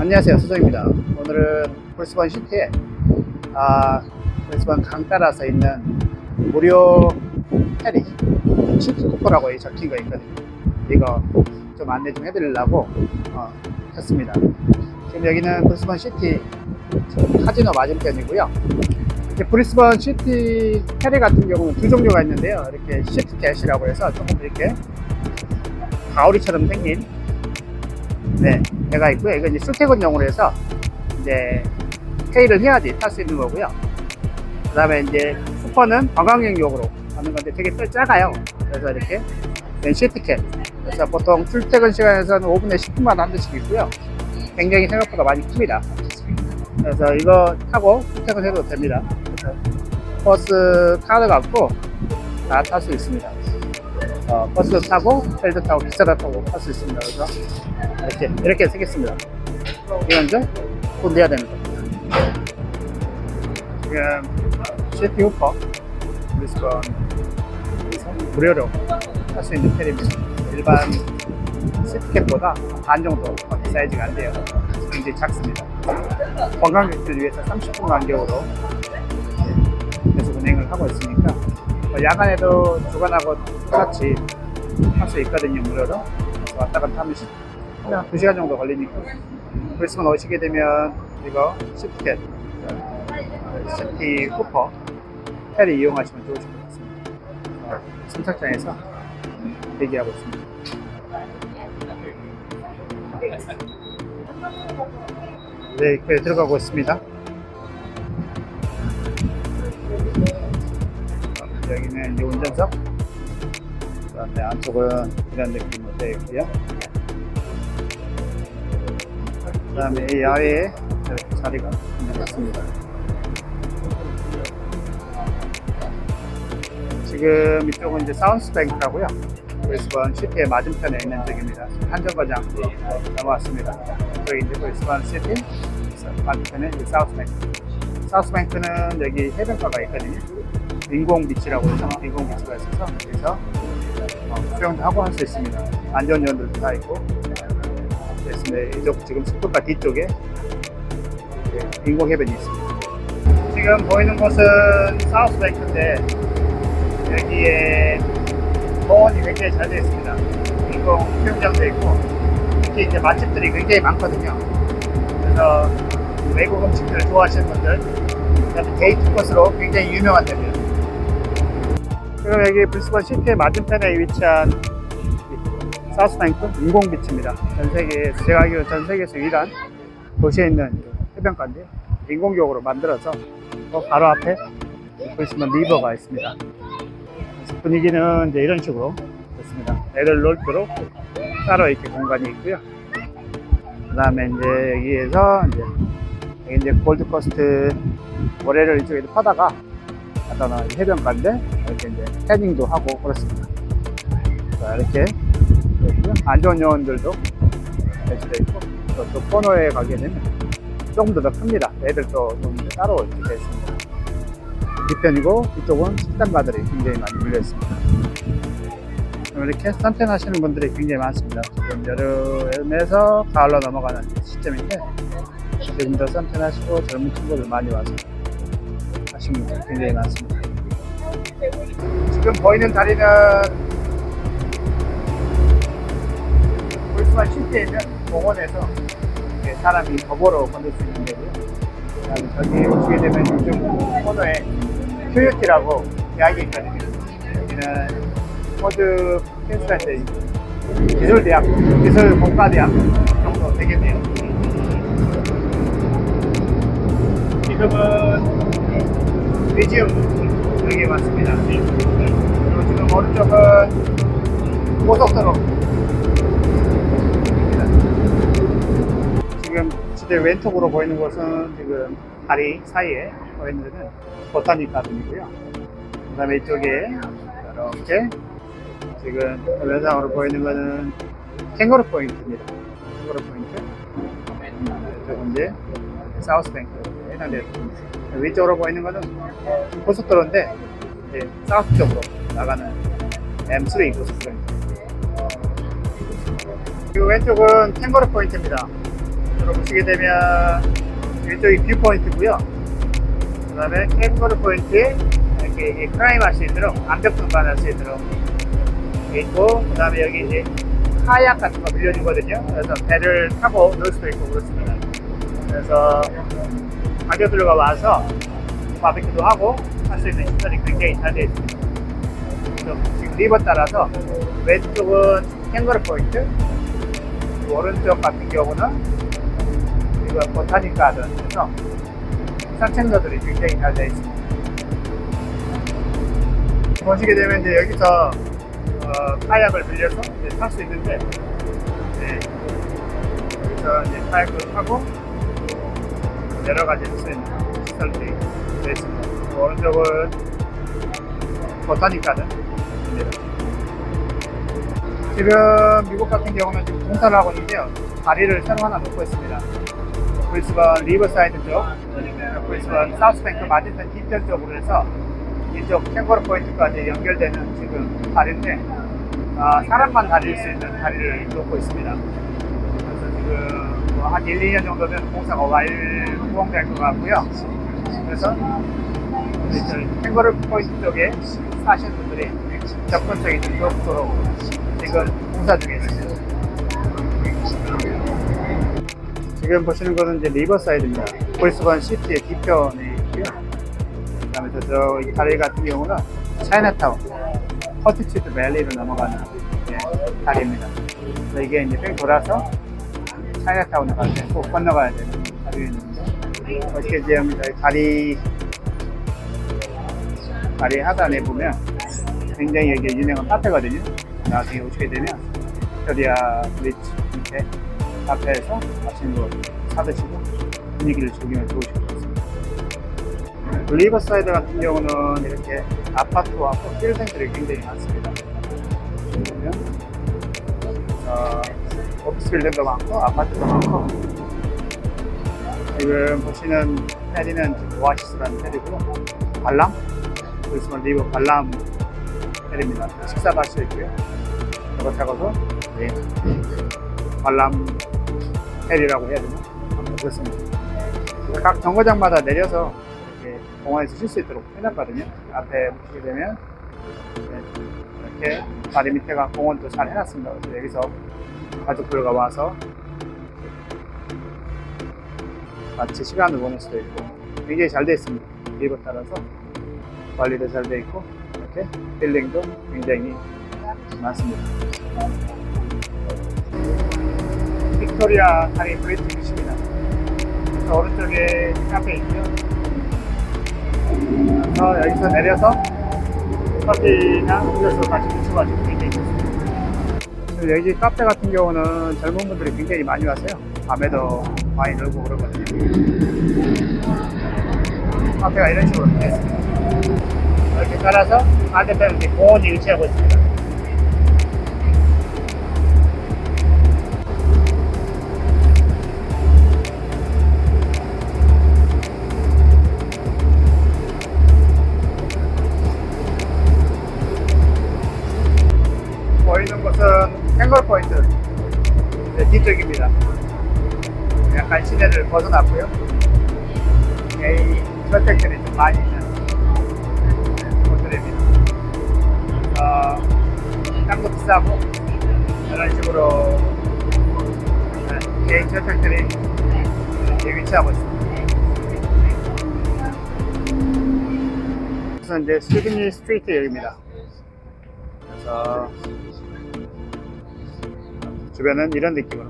안녕하세요 수정입니다. 오늘은 브리스번 시티에 아, 브리스번 강 따라서 있는 무료 페리 쿠퍼라고 적힌 거 있거든요. 이거 좀 안내 좀 해드리려고 어, 했습니다. 지금 여기는 브리스번 시티 카지노 맞은편이고요. 브리스번 시티 페리 같은 경우는 두 종류가 있는데요. 이렇게 시트캣이라고 해서 조금 이렇게 가오리처럼 생긴 네, 배가 있고요. 이건 이제 출퇴근용으로 해서 이제 페이를 해야지 탈 수 있는 거고요. 그 다음에 이제 쿠퍼는 관광객용으로 하는 건데 되게 또 작아요. 그래서 이렇게 맨 시트캣. 그래서 보통 출퇴근 시간에서는 5분에 10분만 한 대씩 있고요. 굉장히 생각보다 많이 큽니다. 그래서 이거 타고 출퇴근해도 됩니다. 그래서 버스 카드 갖고 다 탈 수 있습니다. 어, 버스 타고 벨트 타고 기차를 타고 탈수 있습니다. 그래서 이렇게 이렇게 쓰겠습니다. 이건 내야 되는 겁니다. 지금 시티 후퍼 브리스번 무료로 할 수 있는 페리입니다. 일반 시티켓보다 반 정도 사이즈가 안 돼요. 굉장히 작습니다. 관광객들 위해서 30분 간격으로 계속 운행을 하고 있으니까 뭐 야간에도 주간하고 똑같이 할 수 있거든요 무료로. 왔다 갔다 하면 시- 그냥 2시간 정도 걸리니까. 브리스번 오시게 되면 이거 시티켓 어, 시티 쿠퍼 페리 이용하시면 좋으실 것 같습니다. 어, 선착장에서 대기하고 있습니다. 네, 그 들어가고 있습니다. 여기는 이제 운전석. 그 다음에 안쪽은 이런 느낌으로 되어 있고요. 그 다음에 이 야외에 이렇게 자리가 있습니다. 지금 이쪽은 이제 사운스뱅크라고요. 브리스번 시티의 맞은편에 있는 쪽입니다. 한정거장 넘어왔습니다. 저기 이제 브리스번 시티 맞은편에 사우스뱅크. 사우스뱅크는 여기 해변가가 있거든요. 인공 비치라고 해서 인공 비치가 있어서 그래서 어, 수영도 하고 할 수 있습니다. 안전요원들도 다 있고 그렇습니다. 이쪽 지금 숲과 뒤쪽에 이렇게 인공 해변이 있습니다. 지금 보이는 곳은 사우스뱅크인데 여기에 보온이 굉장히 잘 되어 있습니다. 인공 수영장도 있고 특히 이제 맛집들이 굉장히 많거든요. 그래서 외국 음식들을 좋아하시는 분들 데이트 코스로 굉장히 유명한 데입니다. 그리고 여기 브리스번 시티의 맞은편에 위치한 이 사우스뱅크 인공비치입니다. 전 세계 제가 알기로 전 세계에서 유일한 도시에 있는 해변가인데 인공적으로 만들어서 그 바로 앞에 브리스번 리버가 있습니다. 분위기는 이제 이런 식으로 됐습니다. 애들 놀도록 따로 이렇게 공간이 있고요. 그 다음에 이제 여기에서 이제 이제 골드코스트 모래를 이쪽에 파다가 놓은 해변가인데 이렇게 이제 태닝도 하고 그렇습니다. 자, 이렇게 있고요. 안전 요원들도 배치되어 있고 또, 또 코너에 가게 되면 조금 더 더 큽니다. 애들도 좀 따로 이렇게 되어 있습니다. 뒤편이고 이쪽은 식당가들이 굉장히 많이 물려 있습니다. 이렇게 선탠하시는 분들이 굉장히 많습니다. 지금 여름에서 가을로 넘어가는 시점인데 지금도 선탠하시고 젊은 친구들 많이 와서 하시는 분들 굉장히 많습니다. 지금 보이는 다리는 볼스만 있는 공원에서 사람이 도보로 건널 수 있는 데고요. 저기 오시게 되면 이쪽 코너에 휴유티라고 대학이 있거든요. 여기는 포드 펜스라이트 기술대학, 기술공과대학 정도 되겠네요. 지금은 뮤지엄 여기 왔습니다. 그리고 지금 오른쪽은 고속도로. 지금 지대 왼쪽으로 보이는 곳은 지금 다리 사이에 보이는 데는 보타닉 가든이고요. 그 다음에 이쪽에 이렇게 지금 왼상으로 보이는 거는 캥거루 포인트입니다. 캥거루 포인트. 이제 사우스 뱅크 해당되는 위쪽으로 보이는 거는 고속도로인데 이제 사우스 쪽으로 나가는 M3 고속도로입니다. 그리고 왼쪽은 캥거루 포인트입니다. 이쪽으로 보시게 되면 이쪽이 뷰 포인트고요. 그 다음에 캥거루 포인트에 이렇게 클라임 할 수 있도록 암벽 등반할 수 있도록 돼 있고 그 다음에 여기 이제 카약 같은 거 빌려주거든요. 그래서 배를 타고 놀 수도 있고 그렇습니다. 그래서 가족들과 와서 바비큐도 하고 할 수 있는 시설이 굉장히 잘 되어 있습니다. 지금 리버 따라서 왼쪽은 캥거루 포인트, 오른쪽 같은 경우는 이거 보타닉 가든 해서 산책로들이 굉장히 잘 되어 있습니다. 보시게 되면 이제 여기서 어, 카약을 빌려서 탈 수 있는데 네, 여기서 이제 카약을 타고 여러 가지 할수 있는 시설들이 되어 있습니다. 오른쪽은 보타닉 가든입니다. 지금 미국 같은 경우는 지금 공사를 하고 있는데요. 다리를 새로 하나 놓고 있습니다. 브리스번 리버사이드 쪽, 브리스번 사우스뱅크 맞은편 뒤편 쪽으로 해서 이쪽 캥거루 포인트까지 연결되는 지금 다리인데 아, 사람만 다닐 수 있는 다리를 놓고 있습니다. 그래서 지금 뭐 한 1, 2년 정도면 공사가 완공될 것 같고요. 그래서 캥거루 포인트 쪽에 사시는 분들이 접근성이 좀 좋도록 지금 공사 중에 있습니다. 지금 보시는 것은 이제 리버사이드입니다. 브리스번 시티의 뒤편에 있고요. 그 다음에 저쪽 이 다리 같은 경우는 차이나타운, 커티치드 밸리로 넘어가는 예, 다리입니다. 이게 이제 뺑 돌아서 차이나타운에 갈때꼭 건너가야 되는 다리입니다. 어떻게 지금 저희 다리, 다리 하단에 보면 굉장히 여기 유명한 카페거든요. 나중에 오시게 되면 빅토리아 브리지 밑에 카페에서 맛있는 거 사드시고 분위기를 즐기면 좋으실 것 같습니다. 리버사이드 같은 경우는 이렇게 아파트와 빌딩들이 굉장히 많습니다. 보면 어, 오피스 빌딩도 많고 아파트도 많고 지금 보시는 페리는 오아시스라는 페리고요. 발람, 브리스번 리버 발람 페리입니다. 식사도 할수 있고요. 저거 타고서 네. 발람 페리라고 해야 되나? 아무튼 그렇습니다. 각 정거장마다 내려서 이렇게 공원에서 쉴 수 있도록 해놨거든요. 앞에 보시게 되면 네, 이렇게 다리 밑에가 공원도 잘 해놨습니다. 그래서 여기서 가족들과 와서 같이 시간을 보낼 수도 있고 굉장히 잘 되어 있습니다. 리버 따라서 관리도 잘 되어 있고 이렇게 빌딩도 굉장히 많습니다. 빅토리아 다리. 그래서 오른쪽에 카페. 그래서 여기서 내려서 커피나 음료수 같이 드셔가지고 여기 카페 같은 경우는 젊은 분들이 굉장히 많이 와서요. 밤에도 많이 놀고 그러거든요. 카페가 이런 식으로 되어 있습니다. 이렇게 따라서 반대편은 이제 공원이 위치하고 있습니다. 이는 곳은 캥걸 포인트 네, 뒤쪽입니다. 약간 시내를 벗어났고요. 이 저택들이 좀 많이 있는 곳들입니다. 어, 땅도 비싸고 이런 식으로 네, 개인 이렇게 위치하고 있습니다. 그래서 이제 시드니 스트리트 여기입니다. 그래서 주변은 이런 느낌으로.